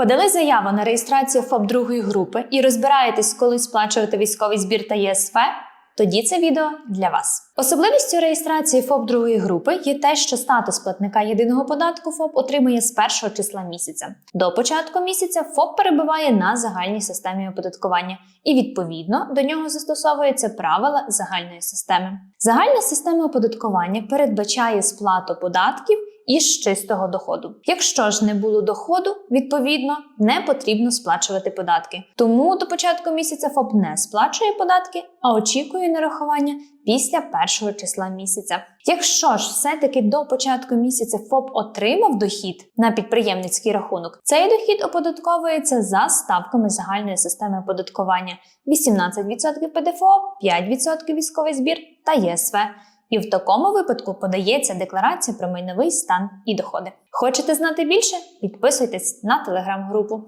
Подали заяву на реєстрацію ФОП другої групи і розбираєтесь, коли сплачувати військовий збір та ЄСФ? Тоді це відео для вас. Особливістю реєстрації ФОП другої групи є те, що статус платника єдиного податку ФОП отримує з першого числа місяця. До початку місяця ФОП перебуває на загальній системі оподаткування, і відповідно до нього застосовуються правила загальної системи. Загальна система оподаткування передбачає сплату податків із чистого доходу. Якщо ж не було доходу, відповідно не потрібно сплачувати податки. Тому до початку місяця ФОП не сплачує податки, а очікує нарахування після першого числа місяця. Якщо ж все-таки до початку місяця ФОП отримав дохід на підприємницький рахунок, цей дохід оподатковується за ставками загальної системи оподаткування: 18% ПДФО, 5% військовий збір та ЄСВ. І в такому випадку подається декларація про майновий стан і доходи. Хочете знати більше? Підписуйтесь на телеграм-групу.